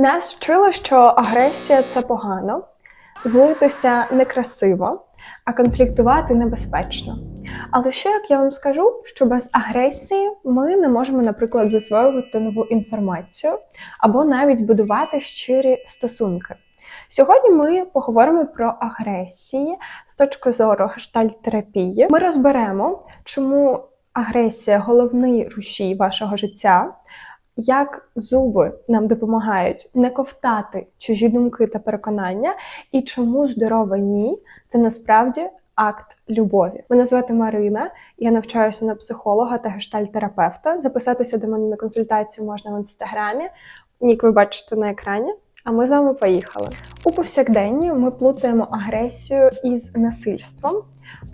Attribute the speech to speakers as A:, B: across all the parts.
A: Нас вчило, що агресія це погано, злитися некрасиво, а конфліктувати небезпечно. Але що як я вам скажу, що без агресії ми не можемо, наприклад, засвоювати нову інформацію або навіть будувати щирі стосунки. Сьогодні ми поговоримо про агресії з точки зору гештальт-терапії. Ми розберемо, чому агресія головний рушій вашого життя, як зуби нам допомагають не ковтати чужі думки та переконання, і чому здорове ні це насправді акт любові. Мене звати Марина, я навчаюся на психолога та гештальтерапевта. Записатися до мене на консультацію можна в інстаграмі. Нік ви бачите на екрані. А ми з вами поїхали. У повсякденні ми плутаємо агресію із насильством.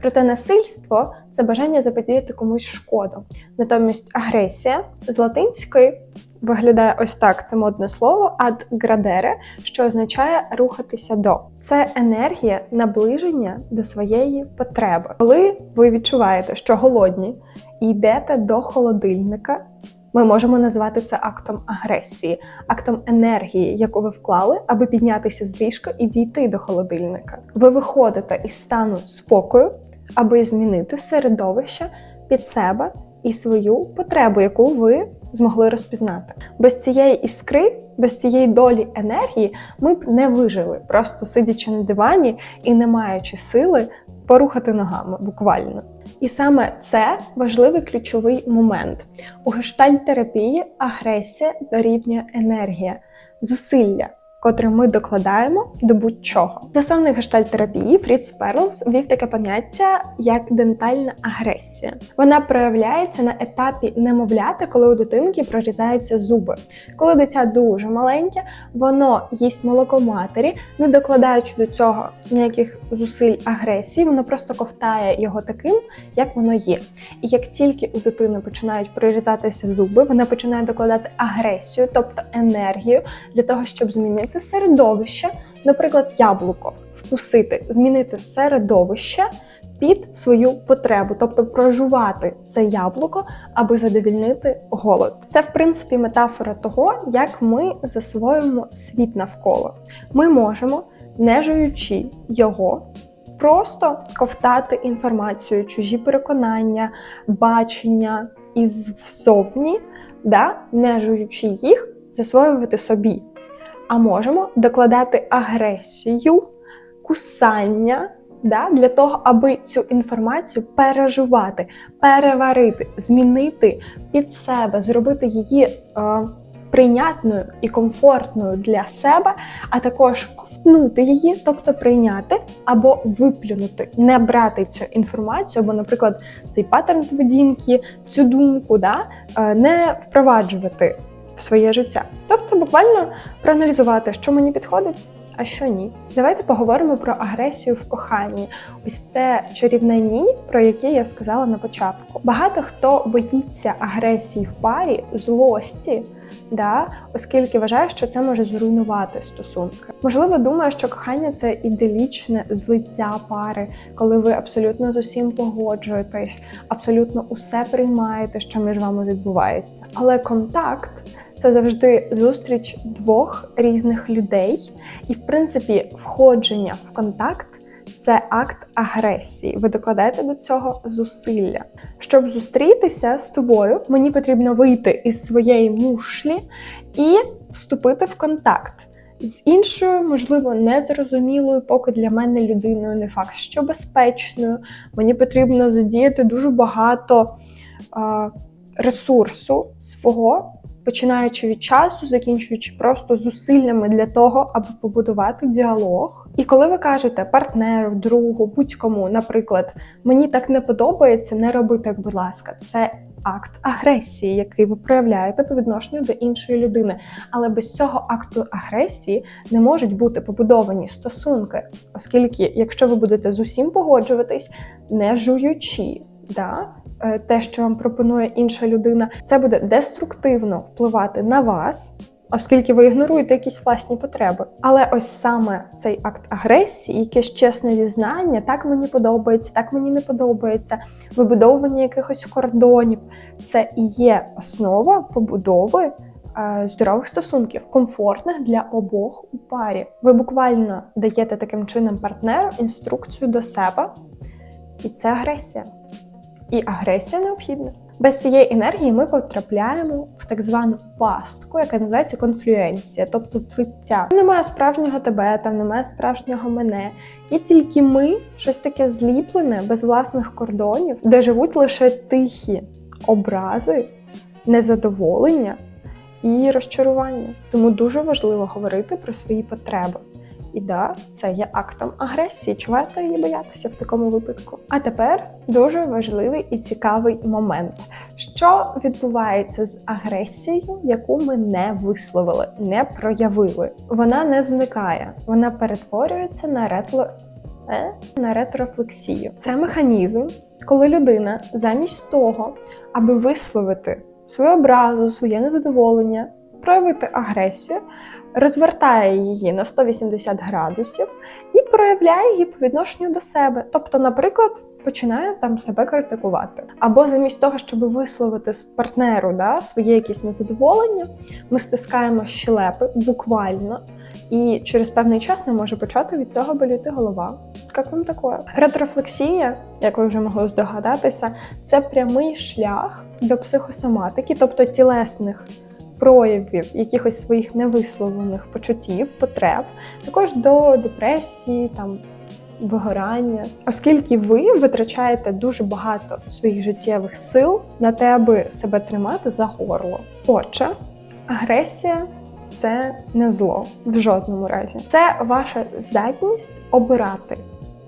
A: Проте насильство це бажання заподіяти комусь шкоду. Натомість агресія з латинської виглядає ось так: це модне слово ad gradere, що означає рухатися до. Це енергія наближення до своєї потреби. Коли ви відчуваєте, що голодні, і йдете до холодильника. Ми можемо назвати це актом агресії, актом енергії, яку ви вклали, аби піднятися з ліжка і дійти до холодильника. Ви виходите із стану спокою, аби змінити середовище під себе і свою потребу, яку ви змогли розпізнати. Без цієї іскри, без цієї долі енергії, ми б не вижили, просто сидячи на дивані і не маючи сили порухати ногами буквально. І саме це важливий ключовий момент. У гештальт-терапії агресія дорівнює енергія, зусилля, котре ми докладаємо до будь-чого. Засновник гештальт-терапії Фріц Перлс ввів таке поняття як дентальна агресія. Вона проявляється на етапі немовляти, коли у дитинки прорізаються зуби. Коли дитя дуже маленьке, воно їсть молоко матері, не докладаючи до цього ніяких зусиль агресії, воно просто ковтає його таким, як воно є. І як тільки у дитини починають прорізатися зуби, вона починає докладати агресію, тобто енергію, для того, щоб змінити середовище, наприклад, яблуко, вкусити, змінити середовище під свою потребу, тобто прожувати це яблуко, аби задовільнити голод. Це, в принципі, метафора того, як ми засвоюємо світ навколо. Ми можемо, не жуючи його. Просто ковтати інформацію, чужі переконання, бачення іззовні, да, не жуючи їх, засвоювати собі. А можемо докладати агресію, кусання да, для того, аби цю інформацію переживати, переварити, змінити під себе, зробити її е, прийнятною і комфортною для себе, а також ковтнути її, тобто прийняти або виплюнути, не брати цю інформацію, або, наприклад, цей паттерн поведінки, цю думку, да, е, не впроваджувати своє життя. Тобто буквально проаналізувати, що мені підходить, а що ні. Давайте поговоримо про агресію в коханні. Ось те чарівне ні, про яке я сказала на початку. Багато хто боїться агресії в парі, злості. Да, оскільки вважає, що це може зруйнувати стосунки. Можливо, думає, що кохання це іделічне злиття пари, коли ви абсолютно з усім погоджуєтесь, абсолютно усе приймаєте, що між вами відбувається. Але контакт це завжди зустріч двох різних людей, і, в принципі, входження в контакт. Це акт агресії. Ви докладаєте до цього зусилля. Щоб зустрітися з тобою, мені потрібно вийти із своєї мушлі і вступити в контакт з іншою, можливо, незрозумілою, поки для мене людиною, не факт, що безпечною. Мені потрібно задіяти дуже багато ресурсу свого починаючи від часу, закінчуючи просто зусиллями для того, аби побудувати діалог. І коли ви кажете партнеру, другу, будь-кому, наприклад, мені так не подобається, не роби так, будь ласка, це. Акт агресії, який ви проявляєте по відношенню до іншої людини, але без цього акту агресії не можуть бути побудовані стосунки, оскільки, якщо ви будете з усім погоджуватись, не жуючи, да, те, що вам пропонує інша людина, це буде деструктивно впливати на вас. Оскільки ви ігноруєте якісь власні потреби. Але ось саме цей акт агресії, якесь чесне дізнання, так мені подобається, так мені не подобається, вибудовування якихось кордонів, це і є основа побудови е, здорових стосунків, комфортних для обох у парі. Ви буквально даєте таким чином партнеру інструкцію до себе, і це агресія. І агресія необхідна. Без цієї енергії ми потрапляємо в так звану пастку, яка називається конфлюенція, тобто злиття. Немає справжнього тебе, там немає справжнього мене. Є тільки ми, щось таке зліплене, без власних кордонів, де живуть лише тихі образи, незадоволення і розчарування. Тому дуже важливо говорити про свої потреби. І да, це є актом агресії. Чи варто її боятися в такому випадку? А тепер дуже важливий і цікавий момент, що відбувається з агресією, яку ми не висловили, не проявили. Вона не зникає, вона перетворюється на ретло. Е? на ретрофлексію. Це механізм, коли людина замість того, аби висловити свою образу, своє незадоволення, проявити агресію, розвертає її на 180 градусів і проявляє її по відношенню до себе. Тобто, наприклад, починає там себе критикувати. Або замість того, щоб висловити з партнеру да, своє якесь незадоволення, ми стискаємо щелепи буквально. І через певний час не може почати від цього боліти голова. Як вам таке? Ретрофлексія, як ви вже могли здогадатися, це прямий шлях до психосоматики, тобто тілесних проявів якихось своїх невисловлених почуттів, потреб, також до депресії, там вигорання, оскільки ви витрачаєте дуже багато своїх життєвих сил на те, аби себе тримати за горло. Отже, агресія. Це не зло в жодному разі. Це ваша здатність обирати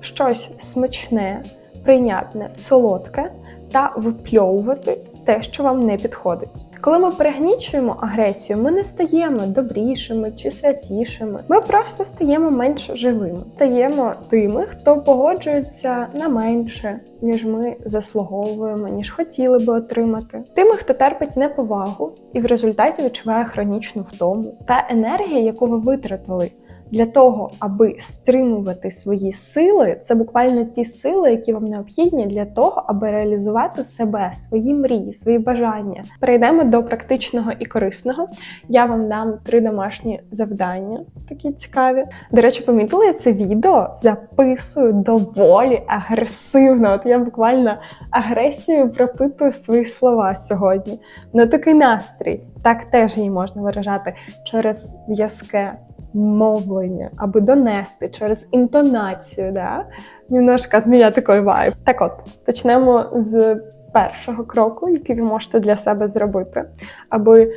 A: щось смачне, прийнятне, солодке та випльовувати те, що вам не підходить. Коли ми перегнічуємо агресію, ми не стаємо добрішими чи святішими. Ми просто стаємо менш живими. Стаємо тими, хто погоджується на менше, ніж ми заслуговуємо, ніж хотіли би отримати. Тими, хто терпить неповагу і в результаті відчуває хронічну втому. Та енергія, яку ви витратили для того, аби стримувати свої сили, це буквально ті сили, які вам необхідні для того, аби реалізувати себе, свої мрії, свої бажання. Перейдемо до практичного і корисного. Я вам дам три домашні завдання, такі цікаві. До речі, помітили я це відео записую доволі агресивно. От я буквально агресією пропитую свої слова сьогодні. На такий настрій. Так теж її можна виражати через в'язке мовлення, аби донести через інтонацію. Да? Немножко від мене такий вайб. Так от, почнемо з першого кроку, який ви можете для себе зробити, аби е,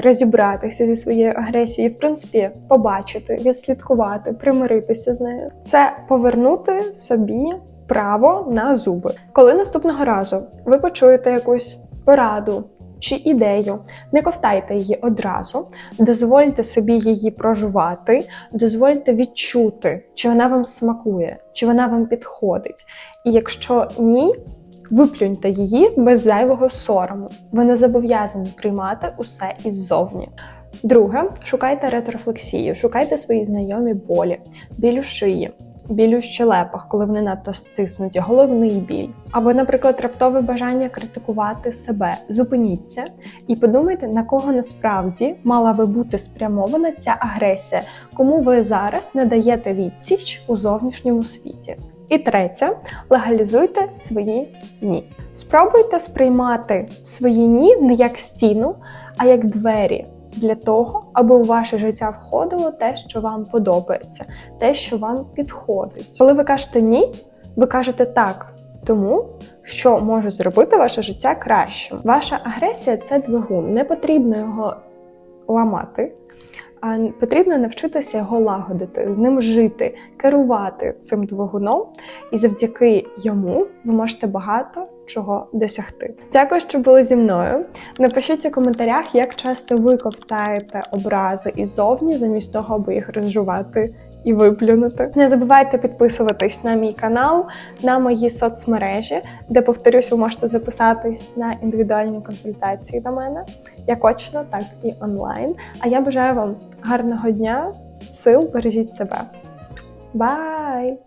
A: розібратися зі своєю агресією, в принципі, побачити, відслідкувати, примиритися з нею. Це повернути собі право на зуби. Коли наступного разу ви почуєте якусь пораду чи ідею, не ковтайте її одразу, дозвольте собі її прожувати, дозвольте відчути, чи вона вам смакує, чи вона вам підходить. І якщо ні, виплюньте її без зайвого сорому. Ви не зобов'язані приймати усе іззовні. Друге, шукайте ретрофлексію, шукайте свої знайомі болі, біль шиї, біль у щелепах, коли вони надто стиснуті, головний біль. Або, наприклад, раптове бажання критикувати себе. Зупиніться і подумайте, на кого насправді мала би бути спрямована ця агресія, кому ви зараз не даєте відсіч у зовнішньому світі. І третє, легалізуйте свої ні. Спробуйте сприймати свої ні не як стіну, а як двері для того, аби у ваше життя входило те, що вам подобається, те, що вам підходить. Коли ви кажете ні, ви кажете так. Тому що може зробити ваше життя кращим. Ваша агресія це двигун. Не потрібно його ламати, а потрібно навчитися його лагодити, з ним жити, керувати цим двигуном, і завдяки йому ви можете багато чого досягти. Дякую, що були зі мною. Напишіть у коментарях, як часто ви ковтаєте образи іззовні, замість того, аби їх розжувати і виплюнути. Не забувайте підписуватись на мій канал, на мої соцмережі, де, повторюсь, ви можете записатись на індивідуальні консультації до мене, як очно, так і онлайн. А я бажаю вам гарного дня, сил, бережіть себе. Бай!